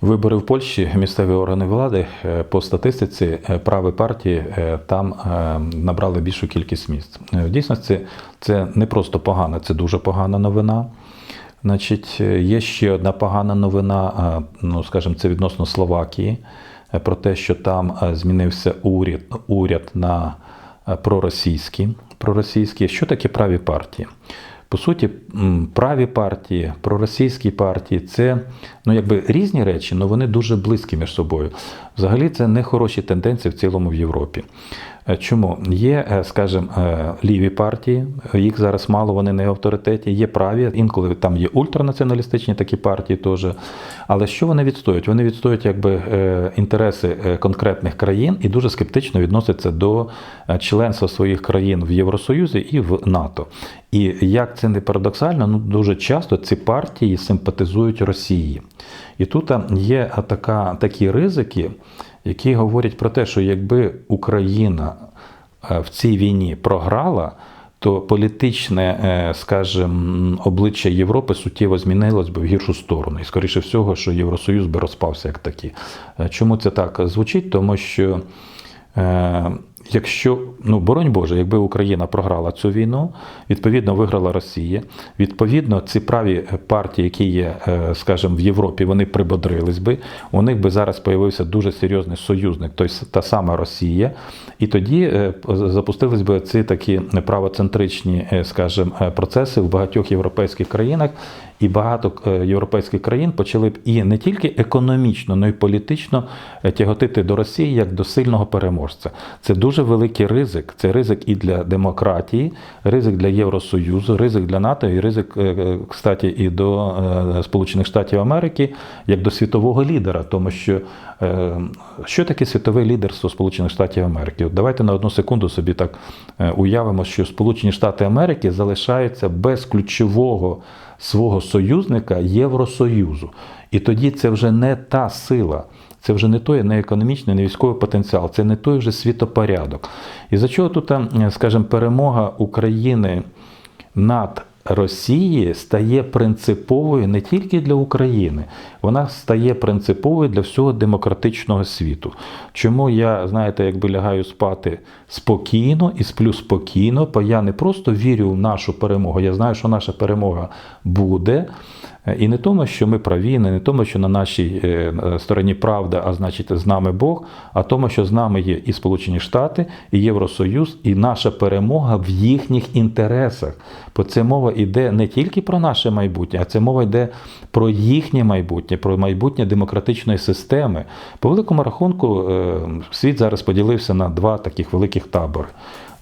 Вибори в Польщі, місцеві органи влади е, по статистиці е, праві партії е, там набрали більшу кількість місць. В дійсності це не просто погана, це дуже погана новина. Значить, є ще одна погана новина, ну скажімо, це відносно Словакії, про те, що там змінився уряд, уряд на проросійський. проросійський. Що таке праві партії? По суті, праві партії, проросійські партії це ну, якби різні речі, але вони дуже близькі між собою. Взагалі, це не хороші тенденції в цілому в Європі. Е, Чому? Є, е, скажімо, е, ліві партії, їх зараз мало, вони не в авторитеті, є праві, інколи там є ультранаціоналістичні такі партії теж. Але що вони відстоюють? Вони відстоюють якби інтереси конкретних країн і дуже скептично відносяться до членства своїх країн в Євросоюзі і в НАТО. І як це не парадоксально, ну дуже часто ці партії симпатизують Росії. І тут є така, такі ризики, які говорять про те, що якби Україна в цій війні програла, то політичне, е, скажімо, обличчя Європи суттєво змінилось би в гіршу сторону. І скоріше всього, що Євросоюз би розпався як такий. Е, Чому це так звучить? Тому що. Якщо, ну боронь Боже, якби Україна програла цю війну, відповідно виграла Росія. Відповідно, ці праві партії, які є, е, скажімо, в Європі, вони прибодрились би. У них би зараз появився дуже серйозний союзник, тобто та сама Росія. І тоді е, запустились би ці такі правоцентричні, е, скажімо, процеси в багатьох європейських країнах. І багато е, європейських країн почали б і не тільки економічно, але й політично е, тяготити до Росії як до сильного переможця. Це дуже великий ризик. Це ризик і для демократії, ризик для Євросоюзу, ризик для НАТО, і ризик, е, кстати, і до Сполучених Штатів Америки як до світового лідера, тому що що таке світове лідерство Сполучених Штатів Америки? От давайте на одну секунду собі так уявимо, що Сполучені Штати Америки залишаються без ключового свого союзника Євросоюзу. І тоді це вже не та сила, це вже не той не економічний, не військовий потенціал, це не той вже світопорядок. І за чого тут, е, скажімо, перемога України над Росії стає принциповою не тільки для України, вона стає принциповою для всього демократичного світу. Чому я, знаєте, якби лягаю спати спокійно і сплю спокійно, бо я не просто вірю в нашу перемогу, я знаю, що наша перемога буде. І не тому, що ми праві, не тому, що на нашій е, стороні правда, а значить з нами Бог, а тому, що з нами є і Сполучені Штати, і Євросоюз, і наша перемога в їхніх інтересах. Бо це мова йде не тільки про наше майбутнє, а це мова йде про їхнє майбутнє, про майбутнє демократичної системи. По великому рахунку, е, світ зараз поділився на два таких великих табори: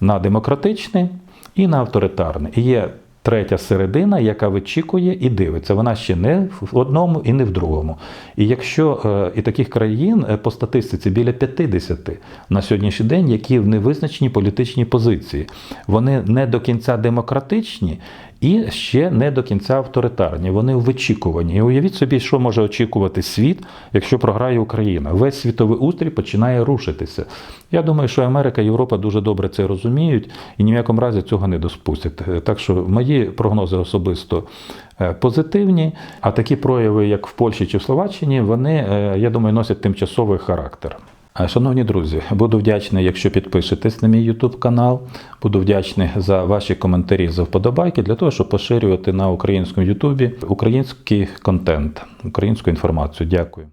на демократичний і на авторитарний. І є третя середина, яка вичікує і дивиться. Вона ще не в одному і не в другому. І якщо е, і таких країн е, по статистиці біля 50 на сьогоднішній день, які в невизначеній політичній позиції, вони не до кінця демократичні. І ще не до кінця авторитарні, вони в вичікуванні. І уявіть собі, що може очікувати світ, якщо програє Україна. Весь світовий устрій починає рушитися. Я думаю, що Америка і Європа дуже добре це розуміють і ні в якому разі цього не доспустять. Так що мої прогнози особисто е, позитивні, а такі прояви, як в Польщі чи в Словаччині, вони, е, я думаю, носять тимчасовий характер. Шановні друзі, буду вдячний, якщо підпишетесь на мій YouTube канал. Буду вдячний за ваші коментарі, за вподобайки для того, щоб поширювати на українському YouTube український контент, українську інформацію. Дякую.